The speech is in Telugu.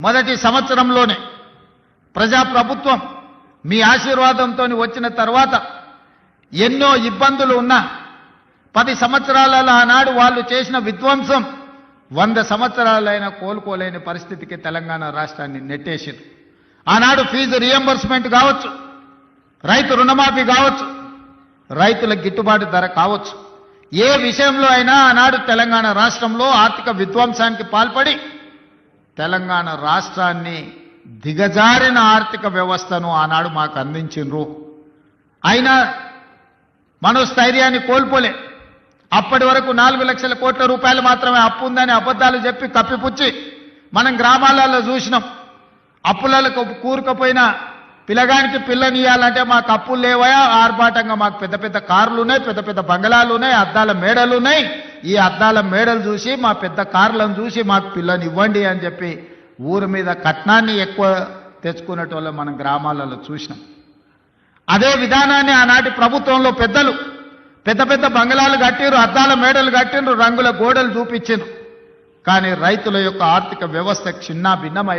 మొదటి సంవత్సరంలోనే ప్రజాప్రభుత్వం మీ ఆశీర్వాదంతో వచ్చిన తర్వాత ఎన్నో ఇబ్బందులు ఉన్నా పది సంవత్సరాలలో ఆనాడు వాళ్ళు చేసిన విధ్వంసం వంద సంవత్సరాలైనా కోలుకోలేని పరిస్థితికి తెలంగాణ రాష్ట్రాన్ని నెట్టేసింది. ఆనాడు ఫీజు రియంబర్స్మెంట్ కావచ్చు రైతు రుణమాఫీ కావచ్చు రైతుల గిట్టుబాటు ధర కావచ్చు. ఏ విషయంలో అయినా ఆనాడు తెలంగాణ రాష్ట్రంలో ఆర్థిక విధ్వంసానికి పాల్పడి తెలంగాణ రాష్ట్రాన్ని దిగజారిన ఆర్థిక వ్యవస్థను ఆనాడు మాకు అందించిండ్రు. అయినా మనోస్థైర్యాన్ని కోల్పోలే. అప్పటి వరకు నాలుగు లక్షల కోట్ల రూపాయలు మాత్రమే అప్పు ఉందని అబద్ధాలు చెప్పి కప్పిపుచ్చి మనం గ్రామాలలో చూసినాం. అప్పులకు కూరుకపోయిన పిల్లగానికి పిల్లనియాలంటే మాకు అప్పులు లేవయా? ఆర్భాటంగా మాకు పెద్ద పెద్ద కార్లు ఉన్నాయి పెద్ద పెద్ద బంగళాలు ఉన్నాయి అద్దాల మేడలు ఉన్నాయి. ఈ అద్దాల మేడలు చూసి మా పెద్ద కార్లను చూసి మాకు పిల్లని ఇవ్వండి అని చెప్పి ఊరి మీద కట్నాన్ని ఎక్కువ తెచ్చుకునేటోళ్ళం మనం గ్రామాలలో చూసినాం. అదే విధానాన్ని ఆనాటి ప్రభుత్వంలో పెద్దలు పెద్ద పెద్ద బంగళాలు కట్టిరు అద్దాల మేడలు కట్టిండ్రు రంగుల గోడలు చూపించిండ్రు కానీ రైతుల యొక్క ఆర్థిక వ్యవస్థ చిన్న భిన్నమై